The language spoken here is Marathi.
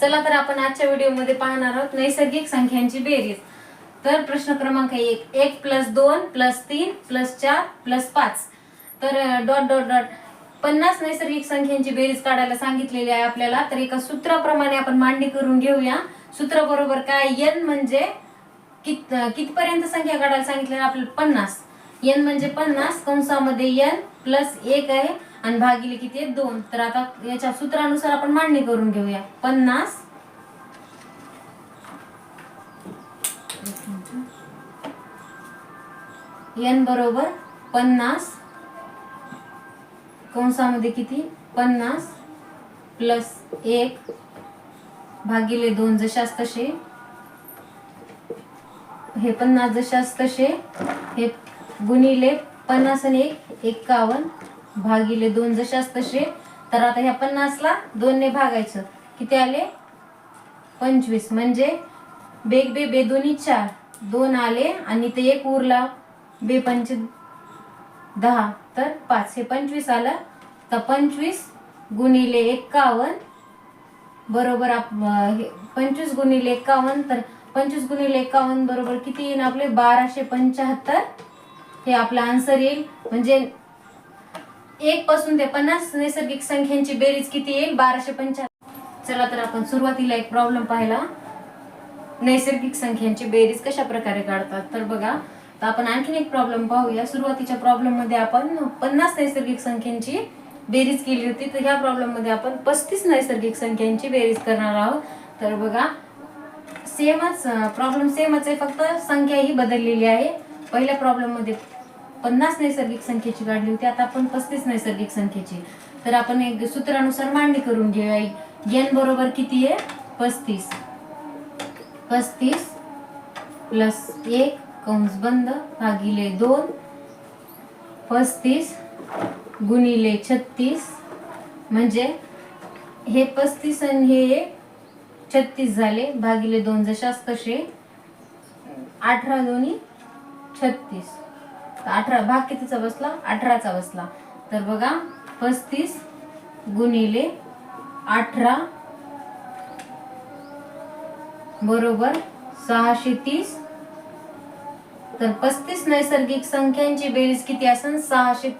चला तर आपण आजच्या व्हिडिओमध्ये पाहणार आहोत नैसर्गिक संख्यांची बेरीज. तर प्रश्न क्रमांक एक एक प्लस दोन प्लस तीन प्लस चार प्लस पाच. तर डॉट डॉट डॉट पन्नास नैसर्गिक संख्यांची बेरीज काढायला सांगितलेली आहे आपल्याला. तर एका सूत्राप्रमाणे आपण मांडणी करून घेऊया. सूत्र बरोबर काय? एन म्हणजे कित कितपर्यंत संख्या काढायला सांगितलेली आपल्याला? पन्नास. एन म्हणजे पन्नास कंसामध्ये एन प्लस एक आहे. आणि भागिले किती आहे दोन. तर आता याच्या सूत्रानुसार आपण मांडणी करून घेऊया. पन्नास. एन बरोबर पन्नास. कंसामध्ये किती? पन्नास. प्लस एक. भागिले दोन जशास तसे. हे पन्नास जशास तसे. हे गुणिले पन्नास आणि एक. एक्कावन्न भागिले दोन जशास तसे तर आता ह्या पन्नासला दोनने भागायचं. किती आले? पंचवीस. म्हणजे बेग बे बे दोन्ही चार. दोन आले आणि ते एक उरला. बे पंच दहा. तर पाच. हे पंचवीस आलं. तर पंचवीस गुणिले एक्कावन्न. बरोबर आप हे पंचवीस गुणिले एक्कावन्न. तर पंचवीस गुणिले एक्कावन्न बरोबर किती येईल आपले? बाराशे पंच्याहत्तर. हे आपला आन्सर येईल. म्हणजे एक पासून ते पन्नास नैसर्गिक संख्यांची बेरीज किती येईल? बाराशे पंच्याहत्तर. चला तर आपण सुरुवातीला एक प्रॉब्लेम पाहिला. नैसर्गिक संख्यांची बेरीज कशा प्रकारे काढतात? तर बघा तर आपण आणखीन एक प्रॉब्लेम पाहूया. सुरुवातीच्या प्रॉब्लेममध्ये आपण पन्नास नैसर्गिक संख्यांची बेरीज केली होती. तर ह्या प्रॉब्लेममध्ये आपण पस्तीस नैसर्गिक संख्यांची बेरीज करणार आहोत. तर बघा सेमच प्रॉब्लेम सेमच आहे. फक्त संख्या ही बदललेली आहे. पहिल्या प्रॉब्लेममध्ये पन्नास नैसर्गिक संख्येची काढली होती आता आपण पस्तीस नैसर्गिक संख्येची. तर आपण एक सूत्रानुसार मांडणी करून घेऊया. एन बरोबर किती आहे? पस्तीस. पस्तीस प्लस एक कंस बंद भागिले दोन. पस्तीस गुणिले छत्तीस. म्हणजे हे पस्तीस आणि हे छत्तीस झाले. भागिले दोन जशास तसे अठरा दोन्ही छत्तीस. अठरा भाग कितीचा बसला? अठराचा बसला. तर बघा पस्तीस गुणिले अठरा बरोबर सहाशे तीस. तर पस्तीस नैसर्गिक संख्यांची बेरीज किती असेल सहाशे